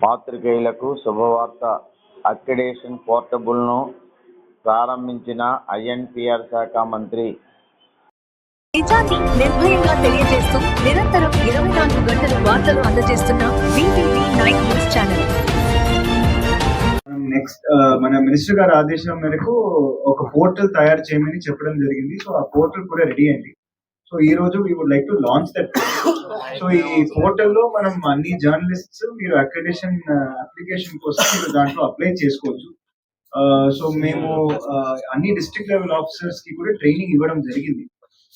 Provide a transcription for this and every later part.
పాత్రికేయులకు శుభవార్త. అక్రిడేషన్ పోర్టబుల్ను ప్రారంభించిన ఐఎన్పిఆర్ శాఖ మంత్రి. నిజాన్ని నిర్భయంగా తెలియజేస్తూ నిరంతరం ఇరవై నాలుగు గంటలు వార్తలు అందజేస్తున్న బీటీవీ నైన్ న్యూస్ ఛానల్. మనం నెక్స్ట్ ఆ, మన మినిస్టర్ గారి ఆదేశం మేరకు ఒక పోర్టల్ తయారు చేయమని చెప్పడం జరిగింది. సో ఆ పోర్టల్ కూడా రెడీ అయింది. సో ఈ రోజు we would like to launch that so ఈ పోర్టల్లో మనం అన్ని జర్నలిస్ట్స్ మీరు అక్రిడేషన్ అప్లికేషన్ uh, కోసం మీరు దాంట్లో అప్లై చేసుకోవచ్చు. Uh, సో మేము uh, అన్ని డిస్ట్రిక్ట్ లెవెల్ ఆఫీసర్స్కి కూడా ట్రైనింగ్ ఇవ్వడం జరిగింది.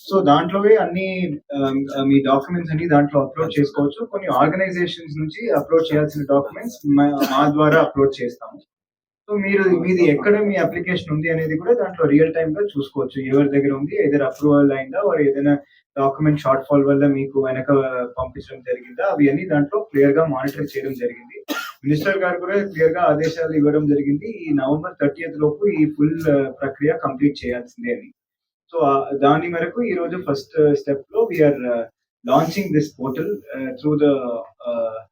సో దాంట్లోవే అన్ని um, మీ డాక్యుమెంట్స్ అన్ని దాంట్లో అప్లోడ్ చేసుకోవచ్చు. కొన్ని ఆర్గనైజేషన్స్ నుంచి అప్లోడ్ చేయాల్సిన డాక్యుమెంట్స్ మా ద్వారా అప్లోడ్ చేస్తాము. సో మీరు మీది ఎక్కడ మీ అప్లికేషన్ ఉంది అనేది కూడా దాంట్లో రియల్ టైమ్గా చూసుకోవచ్చు. ఎవరి దగ్గర ఉంది ఏదైనా అప్రూవల్ అయిందా వారు ఏదైనా డాక్యుమెంట్ షార్ట్ ఫాల్ వల్ల మీకు వెనక పంపించడం జరిగిందా అవి అన్ని దాంట్లో క్లియర్గా మానిటర్ చేయడం జరిగింది. మినిస్టర్ గారు కూడా క్లియర్గా ఆదేశాలు ఇవ్వడం జరిగింది. ఈ నవంబర్ థర్టీఎత్ లోపు ఈ ఫుల్ uh, ప్రక్రియ కంప్లీట్ చేయాల్సిందే అని. సో దాని మేరకు ఈ రోజు ఫస్ట్ స్టెప్ uh, లో we are launching this portal through the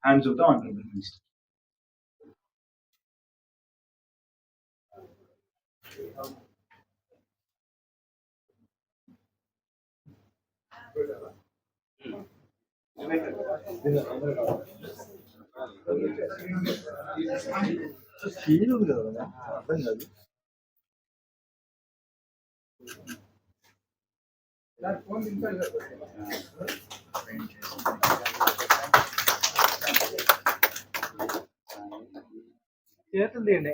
hands of the honourable minister చేతులు తీయండి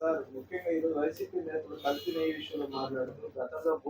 సార్ ముఖ్యంగా ఈరోజు వైసీపీ నేతలు కలిసి ఈ విషయంలో మాట్లాడుతూ గతంలో